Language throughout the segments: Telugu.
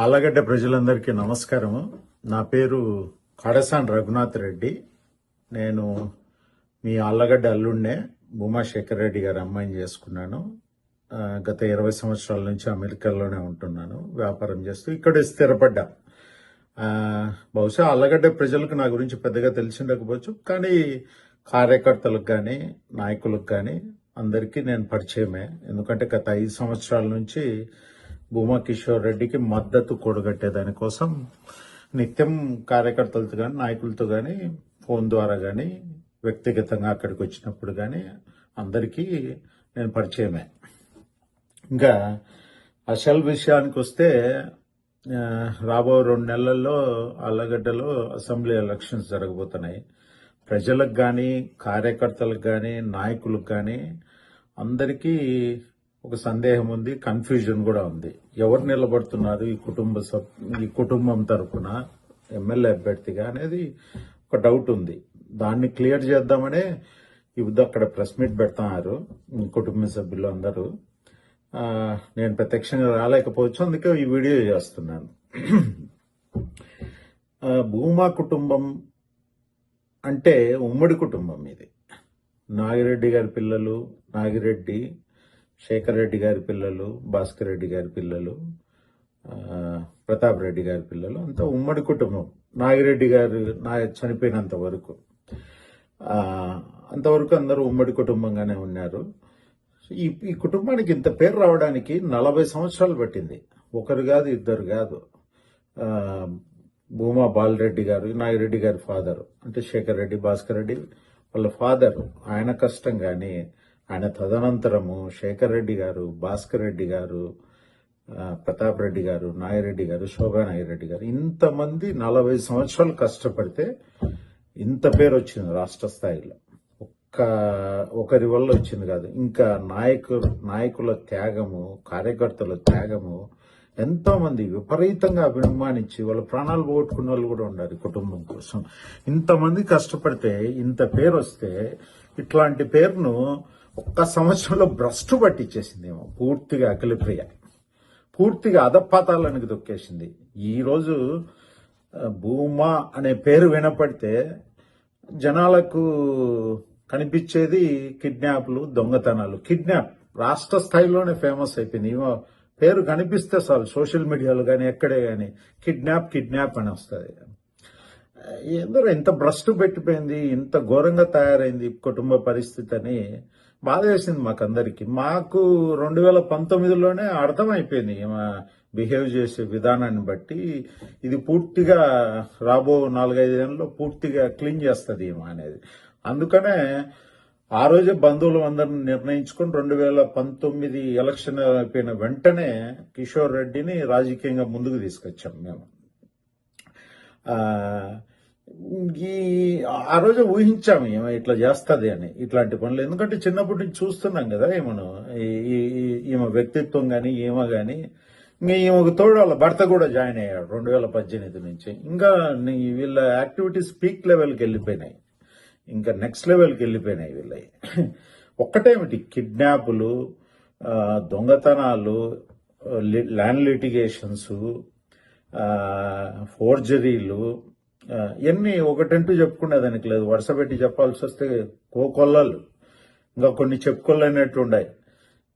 ఆలగడ్డ ప్రజలందరికీ నమస్కారము నా పేరు కడసాన్ రఘునాథ్ రెడ్డి. నేను మీ ఆళ్ళగడ్డ అల్లుండే భూమాశేఖర్ రెడ్డి గారి అమ్మాయిని చేసుకున్నాను. గత ఇరవై సంవత్సరాల నుంచి అమెరికాలోనే ఉంటున్నాను. వ్యాపారం చేస్తూ ఇక్కడ స్థిరపడ్డా. బహుశా అల్లగడ్డ ప్రజలకు నా గురించి పెద్దగా తెలిసి ఉండకపోవచ్చు కానీ కార్యకర్తలకు కానీ నాయకులకు కానీ అందరికీ నేను పరిచయమే. ఎందుకంటే గత ఐదు సంవత్సరాల నుంచి భూమా కిషోర్ రెడ్డికి మద్దతు కూడగట్టే దానికోసం నిత్యం కార్యకర్తలతో కానీ నాయకులతో కానీ ఫోన్ ద్వారా కానీ వ్యక్తిగతంగా అక్కడికి వచ్చినప్పుడు కానీ అందరికీ నేను పరిచయమే. ఇంకా అసలు విషయానికి వస్తే రాబో రెండు నెలల్లో అల్లగడ్డలో అసెంబ్లీ ఎలక్షన్స్ జరగబోతున్నాయి. ప్రజలకు కానీ కార్యకర్తలకు కానీ నాయకులకు కానీ అందరికీ ఒక సందేహం ఉంది కన్ఫ్యూజన్ కూడా ఉంది. ఎవరు నిలబడుతున్నారు ఈ కుటుంబ ఈ కుటుంబం తరఫున ఎమ్మెల్యే అభ్యర్థిగా అనేది ఒక డౌట్ ఉంది. దాన్ని క్లియర్ చేద్దామనే ఇప్పుడు అక్కడ ప్రెస్ మీట్ పెడతారు కుటుంబ సభ్యులు అందరూ. నేను ప్రత్యక్షంగా రాలేకపోవచ్చు అందుకే ఈ వీడియో చేస్తున్నాను. భూమా కుటుంబం అంటే ఉమ్మడి కుటుంబం ఇది. నాగిరెడ్డి గారి పిల్లలు నాగిరెడ్డి శేఖర్ రెడ్డి గారి పిల్లలు భాస్కర్ రెడ్డి గారి పిల్లలు ప్రతాప్ రెడ్డి గారి పిల్లలు అంతా ఉమ్మడి కుటుంబం. నాగిరెడ్డి గారు నా చనిపోయినంత వరకు. అంతవరకు అందరూ ఉమ్మడి కుటుంబంగానే ఉన్నారు. ఈ ఈ కుటుంబానికి ఇంత పేరు రావడానికి నలభై సంవత్సరాలు పట్టింది. ఒకరు కాదు ఇద్దరు కాదు. భూమా బాలరెడ్డి గారు నాగిరెడ్డి గారి ఫాదర్. అంటే శేఖర్ రెడ్డి భాస్కర్ రెడ్డి వాళ్ళ ఫాదర్. ఆయన కష్టం కానీ ఆయన తదనంతరము శేఖర్ రెడ్డి గారు భాస్కర్ రెడ్డి గారు ప్రతాప్ రెడ్డి గారు నాగిరెడ్డి గారు శోభా నాగిరెడ్డి గారు ఇంతమంది నలభై సంవత్సరాలు కష్టపడితే ఇంత పేరు వచ్చింది రాష్ట్ర స్థాయిలో. ఒక్క ఒకరి వల్ల వచ్చింది కాదు. ఇంకా నాయకు నాయకుల త్యాగము కార్యకర్తల త్యాగము ఎంతోమంది విపరీతంగా అభిమానించి వాళ్ళ ప్రాణాలు పోగొట్టుకున్న వాళ్ళు కూడా ఉండాలి కుటుంబం కోసం. ఇంతమంది కష్టపడితే ఇంత పేరు వస్తే ఇట్లాంటి పేరును ఒక్క సంవత్సరంలో భ్రష్టు పట్టించేసిందేమో పూర్తిగా అఖిలప్రియ పూర్తిగా అధపాతాలనికి దొక్కేసింది. ఈరోజు భూమా అనే పేరు వినపడితే జనాలకు కనిపించేది కిడ్నాప్లు దొంగతనాలు. కిడ్నాప్ రాష్ట్ర స్థాయిలోనే ఫేమస్ అయిపోయింది. ఏమో పేరు కనిపిస్తే చాలు సోషల్ మీడియాలో కానీ ఎక్కడే కానీ కిడ్నాప్ కిడ్నాప్ అని వస్తుంది. ఏందో ఇంత భ్రష్టు పెట్టిపోయింది ఇంత ఘోరంగా తయారైంది కుటుంబ పరిస్థితి అని బాధ వేసింది మాకందరికి. మాకు రెండు వేల పంతొమ్మిదిలోనే అర్థమైపోయింది బిహేవ్ చేసే విధానాన్ని బట్టి. ఇది పూర్తిగా రాబో నాలుగైదేళ్ళలో పూర్తిగా క్లీన్ చేస్తుంది ఈమె అనేది. అందుకనే ఆ రోజే బంధువులు అందరిని నిర్ణయించుకొని రెండు వేల పంతొమ్మిది ఎలక్షన్ అయిపోయిన వెంటనే కిషోర్ రెడ్డిని రాజకీయంగా ముందుకు తీసుకొచ్చాం మేము. ఈ ఆ రోజు ఊహించాము ఈమె ఇట్లా చేస్తుంది అని ఇట్లాంటి పనులు. ఎందుకంటే చిన్నప్పటి నుంచి చూస్తున్నాం కదా ఈమెను ఈ- ఈ- ఈమె వ్యక్తిత్వం కానీ ఈమె కానీ ఇంకా ఈమెకు తోడు వాళ్ళ భర్త కూడా జాయిన్ అయ్యాడు రెండు వేల పద్దెనిమిది నుంచి. ఇంకా వీళ్ళ యాక్టివిటీస్ పీక్ లెవెల్కి వెళ్ళిపోయినాయి. ఇంకా నెక్స్ట్ లెవెల్కి వెళ్ళిపోయినాయి వీళ్ళవి ఒక్కటేమిటి? కిడ్నాపులు దొంగతనాలు లి- ల్యాండ్ లిటిగేషన్స్ ఫోర్జరీలు ఎన్ని ఇవన్నీ ఒకటంటూ చెప్పుకునేదానికి లేదు. వరుస పెట్టి చెప్పాల్సి వస్తే కోకొల్లలు ఇంకా కొన్ని చెప్పుకోలేనట్టు ఉన్నాయి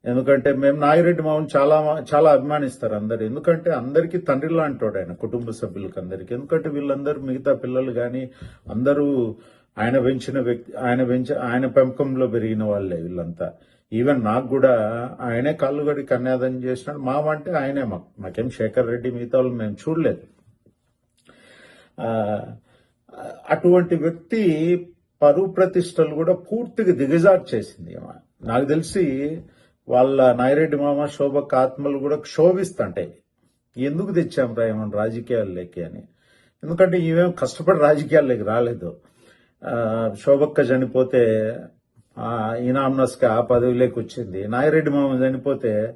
ఎందుకంటే మేము నాగిరెడ్డి మామూలు చాలా చాలా అభిమానిస్తారు అందరు. ఎందుకంటే అందరికీ తండ్రి లాంటోడు ఆయన కుటుంబ సభ్యులకి అందరికీ. ఎందుకంటే వీళ్ళందరూ మిగతా పిల్లలు కానీ అందరూ ఆయన పెంచిన వ్యక్తి ఆయన పెంచ ఆయన పెంపకంలో పెరిగిన వాళ్ళే వీళ్ళంతా. ఈవెన్ నాకు కూడా ఆయనే కళ్ళుగడి కన్యాదానం చేసినాడు. మామంటే ఆయనే మాకు. మాకేం శేఖర్ రెడ్డి మిగతా వాళ్ళు మేము చూడలేదు. అటువంటి వ్యక్తి పరువు ప్రతిష్టలు కూడా పూర్తిగా దిగజారు చేసింది. నాకు తెలిసి వాళ్ళ నాయిరెడ్డి మామ శోభక్క ఆత్మలు కూడా క్షోభిస్తుంటాయి. ఎందుకు తెచ్చాం రా ఏమన్నా రాజకీయాల్లోకి అని. ఎందుకంటే ఇవేం కష్టపడి రాజకీయాల్లోకి రాలేదు. శోభక్క చనిపోతే ఆ, ఇనామ్నస్కి ఆ పదవిలోకి వచ్చింది. నాగిరెడ్డి మామ చనిపోతే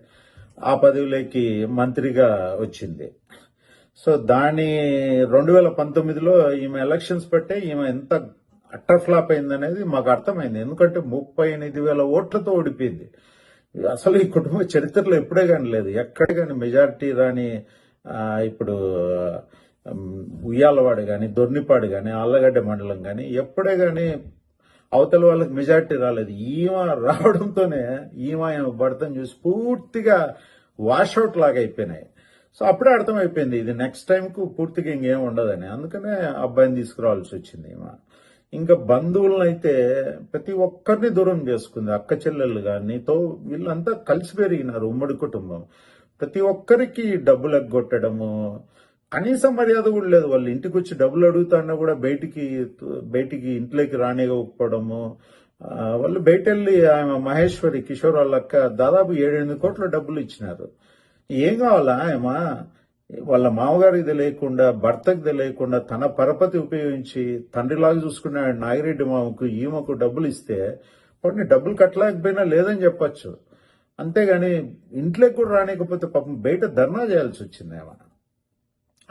ఆ పదవిలోకి మంత్రిగా వచ్చింది. సో దాని రెండు వేల పంతొమ్మిదిలో ఈమె ఎలక్షన్స్ పెట్టే ఈమె ఎంత అట్టర్ ఫ్లాప్ అయిందనేది మాకు అర్థమైంది. ఎందుకంటే ముప్పై ఎనిమిది వేల ఓట్లతో ఓడిపోయింది. అసలు ఈ కుటుంబ చరిత్రలో ఎప్పుడే కానీ లేదు. ఎక్కడ కానీ మెజారిటీ రాని ఇప్పుడు ఉయ్యాలవాడు కానీ దొర్నిపాడు కానీ ఆళ్ళగడ్డ మండలం కానీ ఎప్పుడే కానీ అవతల వాళ్ళకి మెజారిటీ రాలేదు. ఈమె రావడంతోనే ఈమె భర్తను చూసి పూర్తిగా వాషౌట్ లాగా అయిపోయినాయి సో అప్పుడే అర్థమైపోయింది ఇది నెక్స్ట్ టైంకు పూర్తిగా ఇంకేం ఉండదని. అందుకనే అబ్బాయిని తీసుకురావాల్సి వచ్చింది ఇంకా బంధువులను అయితే ప్రతి ఒక్కరిని దూరం చేసుకుంది అక్క చెల్లెలు కానీ వీళ్ళంతా కలిసి పెరిగినారు ఉమ్మడి కుటుంబం. ప్రతి ఒక్కరికి డబ్బులు ఎగ్గొట్టడము కనీసం మర్యాద కూడా లేదు. వాళ్ళు ఇంటికి వచ్చి డబ్బులు అడుగుతాన్నా కూడా బయటికి బయటికి ఇంట్లోకి రానివ్వకపోవడము. వాళ్ళు బయట వెళ్ళి ఆమె మహేశ్వరి కిషోర్ వాళ్ళక్క దాదాపు ఏడెనిమిది కోట్ల డబ్బులు ఇచ్చినారు. ఏం కావాలా ఏమా వాళ్ళ మామగారికి తెలియకుండా భర్తకి తెలియకుండా తన పరపతి ఉపయోగించి తండ్రిలాగా చూసుకునే నాగిరెడ్డి మామకు ఈమెకు డబ్బులు ఇస్తే వాటిని డబ్బులు కట్టలేకపోయినా లేదని చెప్పచ్చు. అంతేగాని ఇంట్లోకి కూడా రానికపోతే పాపం బయట ధర్నా చేయాల్సి వచ్చింది ఆమె.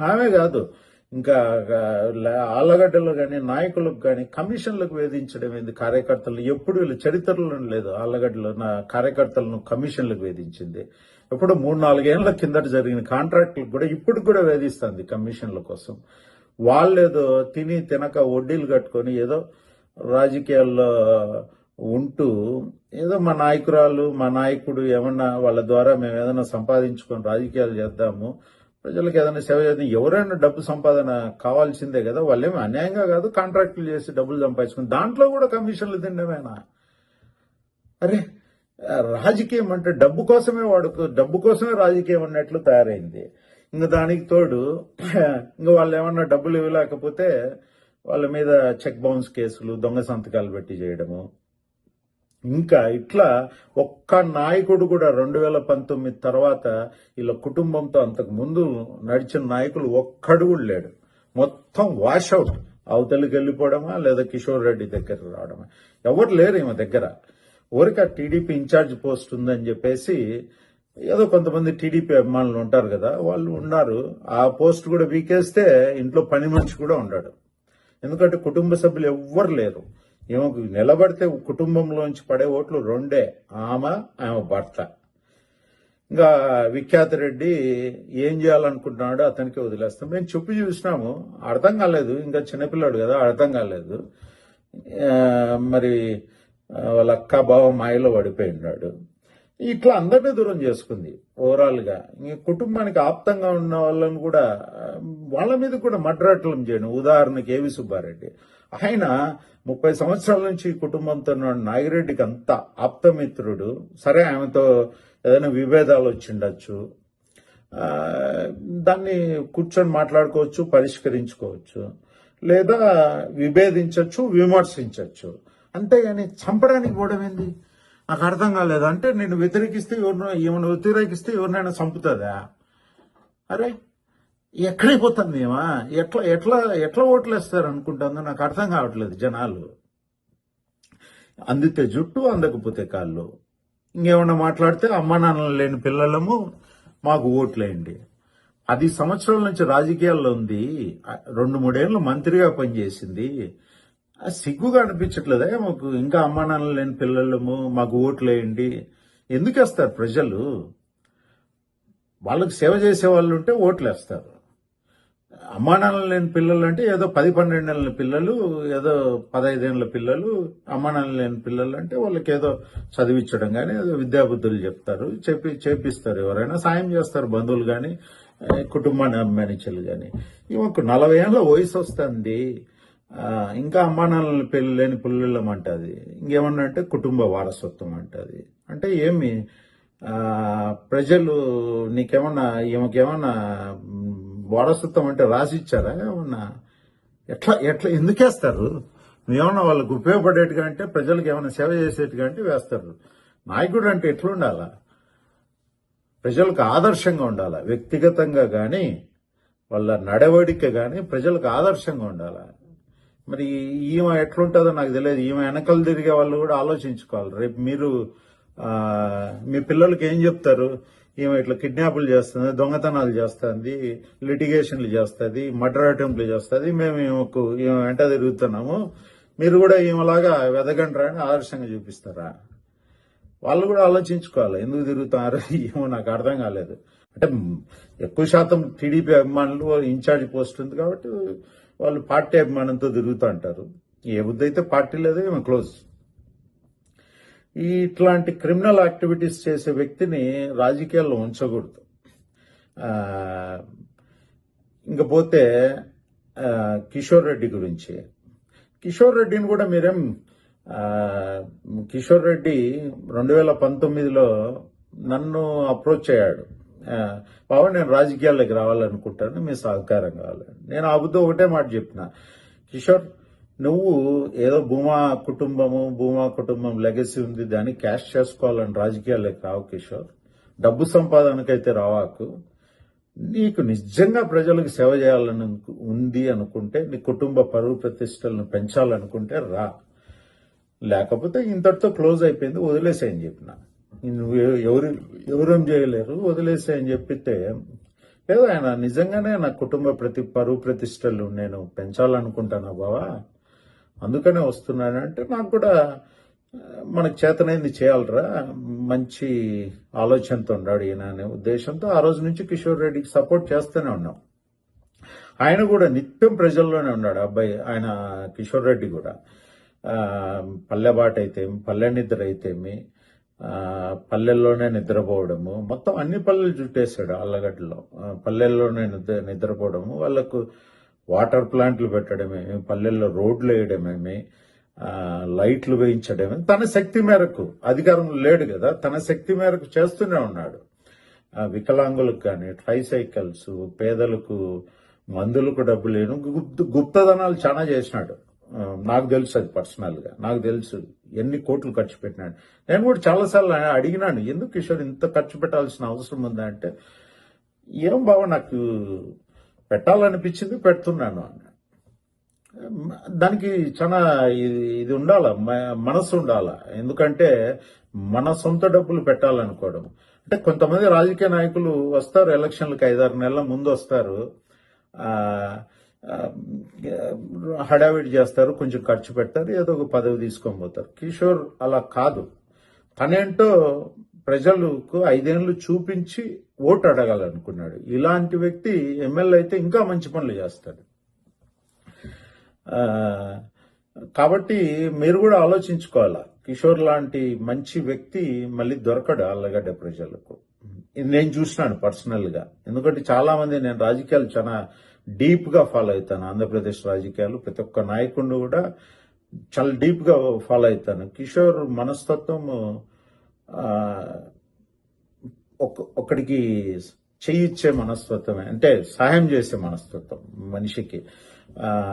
ఆమె కాదు ఇంకా ల- ఆళ్ళగడ్డలో కానీ నాయకులకు కానీ కమిషన్లకు వేధించడం ఏంది కార్యకర్తలు? ఎప్పుడు వీళ్ళు చరిత్రలో లేదు ఆళ్ళగడ్డలో నా కార్యకర్తలను కమిషన్లకు వేధించింది. ఎప్పుడు మూడు నాలుగేళ్ళ కిందట జరిగిన కాంట్రాక్టులకు కూడా ఇప్పుడు కూడా వేధిస్తుంది కమిషన్ల కోసం. వాళ్ళేదో తిని తినక వడ్డీలు కట్టుకొని ఏదో రాజకీయాల్లో ఉంటూ ఏదో మా నాయకురాలు మా నాయకుడు ఏమన్నా వాళ్ళ ద్వారా మేము ఏదైనా సంపాదించుకొని రాజకీయాలు చేద్దాము ప్రజలకు ఏదైనా సేవ చేద్దాం ఎవరైనా డబ్బు సంపాదన కావాల్సిందే కదా వాళ్ళేమి అన్యాయంగా కాదు కాంట్రాక్టులు చేసి డబ్బులు సంపాదించుకుని దాంట్లో కూడా కమిషన్లు తిండమేనా అరే రాజకీయం అంటే డబ్బు కోసమే వాడుకో డబ్బు కోసమే రాజకీయం అన్నట్లు తయారైంది. ఇంకా దానికి తోడు ఇంకా వాళ్ళు ఏమన్నా డబ్బులు ఇవ్వలేకపోతే వాళ్ళ మీద చెక్ బౌన్స్ కేసులు దొంగ సంతకాలు పెట్టి చేయడము. ఇంకా ఇట్లా ఒక్క నాయకుడు కూడా రెండు వేల పంతొమ్మిది తర్వాత వీళ్ళ కుటుంబంతో అంతకు ముందు నడిచిన నాయకులు ఒక్కడు కూడా లేడు. మొత్తం వాషౌట్ అవతలికి వెళ్ళిపోవడమా లేదా కిషోర్ రెడ్డి దగ్గర రావడమా? ఎవరు లేరు ఈమె దగ్గర. ఊరిక టీడీపీ ఇన్ఛార్జ్ పోస్ట్ ఉందని చెప్పేసి ఏదో కొంతమంది టీడీపీ అభిమానులు ఉంటారు కదా వాళ్ళు ఉన్నారు. ఆ పోస్ట్ కూడా వీకేస్తే ఇంట్లో పని మనిషి కూడా ఉండడు. ఎందుకంటే కుటుంబ సభ్యులు ఎవ్వరు లేరు. ఈమెకు నిలబడితే కుటుంబంలోంచి పడే ఓట్లు రెండే ఆమె ఆమె భర్త. ఇంకా విఖ్యాత రెడ్డి ఏం చేయాలనుకుంటున్నాడో అతనికి వదిలేస్తాం. మేము చెప్పి చూసినాము అర్థం కాలేదు. ఇంకా చిన్నపిల్లాడు కదా అర్థం కాలేదు. మరి వాళ్ళ అక్క బావ మాయలో పడిపోయి ఉన్నాడు. ఇట్లా అందరినీ దూరం చేసుకుంది ఓవరాల్గా. ఇంక కుటుంబానికి ఆప్తంగా ఉన్న వాళ్ళని కూడా వాళ్ళ మీద కూడా మడ్రాటలం చేయను. ఉదాహరణకి ఏవి సుబ్బారెడ్డి. ఆయన ముప్పై సంవత్సరాల నుంచి కుటుంబంతో ఉన్న నాగిరెడ్డికి అంత ఆప్తమిత్రుడు. సరే ఆమెతో ఏదైనా విభేదాలు వచ్చిండొచ్చు దాన్ని కూర్చొని మాట్లాడుకోవచ్చు పరిష్కరించుకోవచ్చు. లేదా విభేదించవచ్చు విమర్శించవచ్చు అంతేగాని చంపడానికి పోవడం ఏంది? నాకు అర్థం కాలేదు. అంటే నేను వ్యతిరేకిస్తే ఎవరినో ఏమైనా వ్యతిరేకిస్తే ఎవరినైనా చంపుతుందా? అరే ఎక్కడైపోతుంది ఏమా ఎట్లా ఎట్లా ఎట్లా ఓట్లు వేస్తారు అనుకుంటుందో నాకు అర్థం కావట్లేదు జనాలు. అందితే జుట్టు అందకపోతే కాళ్ళు. ఇంకేమన్నా మాట్లాడితే అమ్మా నాన్నలు లేని పిల్లలము మాకు ఓట్లేయండి. పది సంవత్సరాల నుంచి రాజకీయాల్లో ఉంది. రెండు మూడేళ్ళు మంత్రిగా పనిచేసింది. సిగ్గుగా అనిపించట్లేదా? మాకు ఇంకా అమ్మానాన్నలు లేని పిల్లలము మాకు ఓట్లేయండి ఎందుకు వేస్తారు ప్రజలు? వాళ్ళకి సేవ చేసే వాళ్ళు ఉంటే ఓట్లు వేస్తారు. అమ్మా నాన్నలు లేని పిల్లలు అంటే ఏదో పది పన్నెండేళ్ళ పిల్లలు ఏదో పదహైదేళ్ళ పిల్లలు అమ్మానాన్నలు లేని పిల్లలు అంటే వాళ్ళకి ఏదో చదివించడం కానీ ఏదో విద్యాబుద్ధులు చెప్తారు చెప్పి చేపిస్తారు ఎవరైనా సాయం చేస్తారు బంధువులు కానీ కుటుంబాన్ని అభిమానించలు కానీ ఈమెకు నలభై ఏళ్ళ వయసు వస్తుంది. ఇంకా అమ్మా నాన్నల పిల్లలు లేని పిల్లలం అంటది ఇంకేమన్నా అంటే కుటుంబ వారసత్వం అంటది అంటే ఏమి? ప్రజలు నీకేమన్నా ఈమెకేమన్నా వారసత్వం అంటే రాసిచ్చారా? ఏమన్నా? ఎట్లా ఎట్లా ఎందుకేస్తారు? ఏమన్నా వాళ్ళకు ఉపయోగపడేట్టుగా అంటే ప్రజలకు ఏమైనా సేవ చేసేట్టుగా అంటే వేస్తారు. నాయకుడు అంటే ఎట్లుండాలా? ప్రజలకు ఆదర్శంగా ఉండాలా? వ్యక్తిగతంగా కానీ వాళ్ళ నడవడిక కానీ ప్రజలకు ఆదర్శంగా ఉండాలా? మరి ఈమె ఎట్లుంటుందో నాకు తెలియదు. ఈమె వెనకలు తిరిగే వాళ్ళు కూడా ఆలోచించుకోవాలి. రేపు మీరు మీ పిల్లలకి ఏం చెప్తారు? ఈమె ఇట్లా కిడ్నాపులు చేస్తుంది దొంగతనాలు చేస్తుంది లిటిగేషన్లు చేస్తుంది మర్డర్ అటెంప్ట్లు చేస్తుంది. మేము ఈమెకు ఈమె వెంట తిరుగుతున్నాము. మీరు కూడా ఈమెలాగా వెదగండ్రా అని ఆదర్శంగా చూపిస్తారా? వాళ్ళు కూడా ఆలోచించుకోవాలి. ఎందుకు తిరుగుతున్నారు? ఏమో నాకు అర్థం కాలేదు. అంటే ఎక్కువ శాతం టీడీపీ అభిమానులు ఇన్ఛార్జ్ పోస్ట్ ఉంది కాబట్టి వాళ్ళు పార్టీ అభిమానంతో తిరుగుతూ అంటారు. ఏ బుద్ధి అయితే పార్టీ లేదు ఏమో క్లోజ్. ఇట్లాంటి క్రిమినల్ యాక్టివిటీస్ చేసే వ్యక్తిని రాజకీయాల్లో ఉంచకూడదు. ఆ, ఇంకపోతే కిషోర్ రెడ్డి గురించి. కిషోర్ రెడ్డిని కూడా మీరేం కిషోర్ రెడ్డి రెండు వేల పంతొమ్మిదిలో నన్ను అప్రోచ్ అయ్యాడు. బాబా నేను రాజకీయాల్లోకి రావాలనుకుంటాను మీ సహకారం కావాలి. నేను ఆ ఒకటే మాట చెప్పిన. కిషోర్ నువ్వు ఏదో భూమా కుటుంబము భూమా కుటుంబం లెగసీ ఉంది దాన్ని క్యాష్ చేసుకోవాలని రాజకీయాల్లోకి రావు కిషోర్. డబ్బు సంపాదనకైతే రావాకు. నీకు నిజంగా ప్రజలకు సేవ చేయాలని ఉంది అనుకుంటే నీ కుటుంబ పరువు ప్రతిష్టలను పెంచాలనుకుంటే రా. లేకపోతే ఇంతటితో క్లోజ్ అయిపోయింది వదిలేసేయని చెప్పిన. నువ్వు ఎవరు ఎవరేం చేయలేరు వదిలేసేయని చెప్పితే లేదు ఆయన నిజంగానే నా కుటుంబ ప్రతి పరువు ప్రతిష్టలు నేను పెంచాలనుకుంటాను బావా? అందుకనే వస్తున్నానంటే నాకు కూడా మనకు చేతనైంది చేయాలరా మంచి ఆలోచనతో ఉన్నాడు ఈయన అనే ఉద్దేశంతో ఆ రోజు నుంచి కిషోర్ రెడ్డికి సపోర్ట్ చేస్తూనే ఉన్నాం. ఆయన కూడా నిత్యం ప్రజల్లోనే ఉన్నాడు అబ్బాయి ఆయన కిషోర్ రెడ్డి కూడా. పల్లెబాట అయితేమి పల్లె నిద్ర అయితేమి పల్లెల్లోనే నిద్రపోవడము. మొత్తం అన్ని పల్లెలు చుట్టేశాడు అల్లగడ్డలో. పల్లెల్లోనే నిద్ర నిద్రపోవడము. వాళ్ళకు వాటర్ ప్లాంట్లు పెట్టడమేమి పల్లెల్లో రోడ్లు వేయడమేమి లైట్లు వేయించడమేమి తన శక్తి మేరకు అధికారం లేడు కదా తన శక్తి మేరకు చేస్తూనే ఉన్నాడు. వికలాంగులకు కానీ ట్రైసైకిల్స్ పేదలకు మందులకు డబ్బు లేను. గుప్త గుప్తధనాలు చాలా చేసినాడు. నాకు తెలుసు అది పర్సనల్గా. నాకు తెలుసు ఎన్ని కోట్లు ఖర్చు పెట్టినాడు నేను కూడా చాలాసార్లు అడిగినాను ఎందుకు కిషోర్ ఇంత ఖర్చు పెట్టాల్సిన అవసరం ఉందా? అంటే ఏం బావ నాకు పెట్టాలనిపించింది పెడుతున్నాను అన్నాడు దానికి చాలా ఇది ఉండాల? మ- మనసు ఉండాల? ఎందుకంటే మన సొంత డబ్బులు పెట్టాలనుకోవడం. అంటే కొంతమంది రాజకీయ నాయకులు వస్తారు ఎలక్షన్లకు ఐదారు నెలల ముందు వస్తారు. ఆ, హడావిడి చేస్తారు కొంచెం ఖర్చు పెడతారు ఏదో ఒక పదవి తీసుకొని పోతారు. కిషోర్ అలా కాదు. తనేంటో ప్రజలకు ఐదేళ్ళు చూపించి ఓటు అడగాలనుకున్నాడు. ఇలాంటి వ్యక్తి ఎమ్మెల్యే అయితే ఇంకా మంచి పనులు చేస్తాడు. కాబట్టి మీరు కూడా ఆలోచించుకోవాలా? కిషోర్ లాంటి మంచి వ్యక్తి మళ్ళీ దొరకడు అల్లగడ్డ ప్రజలకు. నేను చూసినాను పర్సనల్గా. ఎందుకంటే చాలామంది నేను రాజకీయాలు చాలా డీప్గా ఫాలో అవుతాను. ఆంధ్రప్రదేశ్ రాజకీయాలు ప్రతి ఒక్క నాయకుడిని కూడా చాలా డీప్గా ఫాలో అవుతాను. కిషోర్ మనస్తత్వం ఆ, ఒకడికి చేయిచ్చే మనస్తత్వమే అంటే సహాయం చేసే మనస్తత్వం మనిషికి.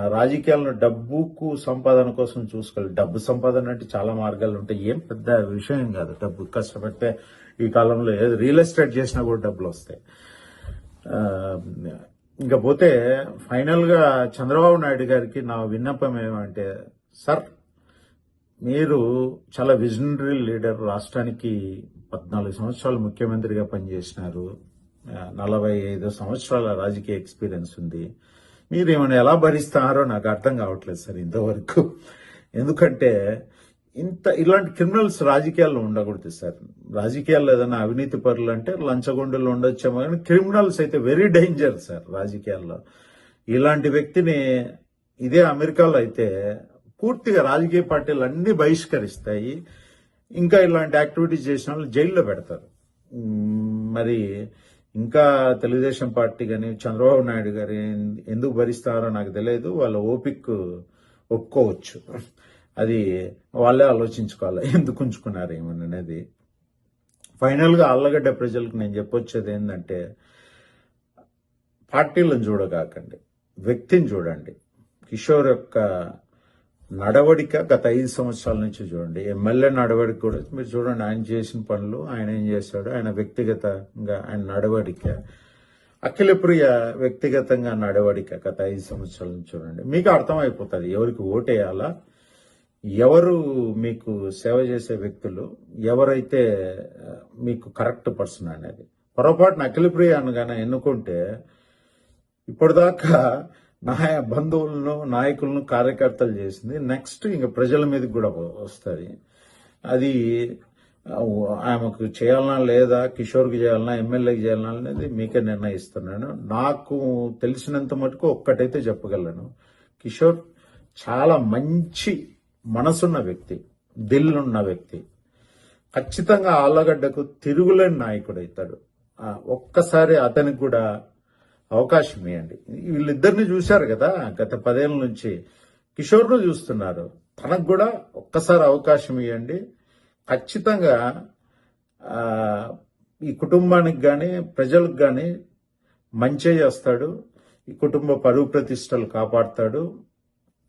రాజకీయాలను డబ్బుకు సంపాదన కోసం చూసుకోవాలి. డబ్బు సంపాదన అంటే చాలా మార్గాలు ఉంటాయి. ఏం పెద్ద విషయం కాదు. డబ్బు కష్టపడితే ఈ కాలంలో ఏది రియల్ ఎస్టేట్ చేసినా కూడా డబ్బులు వస్తాయి. ఇంకపోతే ఇంకా పోతే చంద్రబాబు నాయుడు గారికి నా విన్నపం ఏమంటే సార్ మీరు చాలా విజనరీ లీడర్ రాష్ట్రానికి పద్నాలుగు సంవత్సరాలు ముఖ్యమంత్రిగా పనిచేసినారు. నలభై ఐదు సంవత్సరాల రాజకీయ ఎక్స్పీరియన్స్ ఉంది. మీరు ఏమైనా ఎలా భరిస్తారో నాకు అర్థం కావట్లేదు సార్ ఇంతవరకు. ఎందుకంటే ఇంత ఇలాంటి క్రిమినల్స్ రాజకీయాల్లో ఉండకూడదు సార్. రాజకీయాల్లో ఏదైనా అవినీతి పరులు అంటే లంచగొండలు ఉండొచ్చేమో కానీ క్రిమినల్స్ అయితే వెరీ డేంజర్ సార్ రాజకీయాల్లో. ఇలాంటి వ్యక్తిని ఇదే అమెరికాలో అయితే పూర్తిగా రాజకీయ పార్టీలు అన్ని బహిష్కరిస్తాయి. ఇంకా ఇలాంటి యాక్టివిటీస్ చేసిన వాళ్ళు జైల్లో పెడతారు. మరి ఇంకా తెలుగుదేశం పార్టీ కానీ చంద్రబాబు నాయుడు గారు ఎందుకు భరిస్తారో నాకు తెలియదు. వాళ్ళ ఓపిక్ ఒప్పుకోవచ్చు. అది వాళ్ళే ఆలోచించుకోవాలి. ఎందుకు ఉంచుకున్నారు ఏమని అనేది. ఫైనల్గా అల్లగడ్డ ప్రజలకు నేను చెప్పొచ్చేది ఏంటంటే పార్టీలను చూడగాకండి వ్యక్తిని చూడండి. కిషోర్ యొక్క నడవడిక గత ఐదు సంవత్సరాల నుంచి చూడండి. ఎమ్మెల్యే నడవడిక కూడా మీరు చూడండి ఆయన చేసిన పనులు ఆయన ఏం చేశాడు ఆయన వ్యక్తిగతంగా ఆయన నడవడిక. అఖిలప్రియ వ్యక్తిగతంగా నడవడిక గత ఐదు సంవత్సరాల నుంచి చూడండి. మీకు అర్థమైపోతుంది ఎవరికి ఓటేయాలా? ఎవరు మీకు సేవ చేసే వ్యక్తులు ఎవరైతే మీకు కరెక్ట్ పర్సన్ అనేది. పొరపాటున అఖిలప్రియ అనగానే ఎన్నుకుంటే ఇప్పటిదాకా నా బంధువులను నాయకులను కార్యకర్తలు చేసింది నెక్స్ట్ ఇంకా ప్రజల మీదకి కూడా వస్తుంది. అది ఆమెకు చేయాలనా లేదా కిషోర్కి చేయాలనా ఎమ్మెల్యేకి చేయాలనా అనేది మీకే నిర్ణయిస్తున్నాను. నాకు తెలిసినంత మటుకు ఒక్కటైతే చెప్పగలను. కిషోర్ చాలా మంచి మనసున్న వ్యక్తి దిల్లున్న వ్యక్తి ఖచ్చితంగా ఆళ్ళగడ్డకు తిరుగులేని నాయకుడు అవుతాడు ఒక్కసారి అతనికి కూడా అవకాశం ఇవ్వండి వీళ్ళిద్దరిని చూశారు కదా గత పదేళ్ళ నుంచి. కిషోర్ను చూస్తున్నారు. తనకు కూడా ఒక్కసారి అవకాశం ఇవ్వండి ఖచ్చితంగా ఈ కుటుంబానికి కానీ ప్రజలకు కానీ మంచి చేస్తాడు. ఈ కుటుంబ పరువు ప్రతిష్టలు కాపాడుతాడు.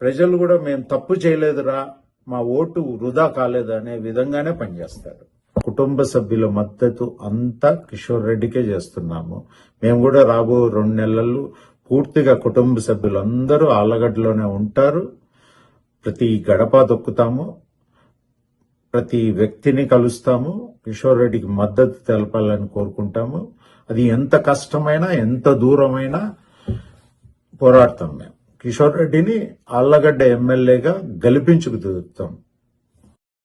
ప్రజలు కూడా మేము తప్పు చేయలేదురా మా ఓటు వృధా కాలేదు అనే విధంగానే పనిచేస్తారు. కుటుంబ సభ్యుల మద్దతు అంతా కిషోర్ రెడ్డికే చేస్తున్నాము. మేము కూడా రాబో రెండు నెలలు పూర్తిగా కుటుంబ సభ్యులందరూ ఆలగడ్డలోనే ఉంటారు. ప్రతి గడప దొక్కుతాము. ప్రతి వ్యక్తిని కలుస్తాము. కిషోర్ రెడ్డికి మద్దతు తెలపాలని కోరుకుంటాము. అది ఎంత కష్టమైనా ఎంత దూరమైనా పోరాడతాం మేము. కిషోర్ రెడ్డిని ఆళ్ళగడ్డ ఎమ్మెల్యేగా గెలిపించుకు తిరుగుతాం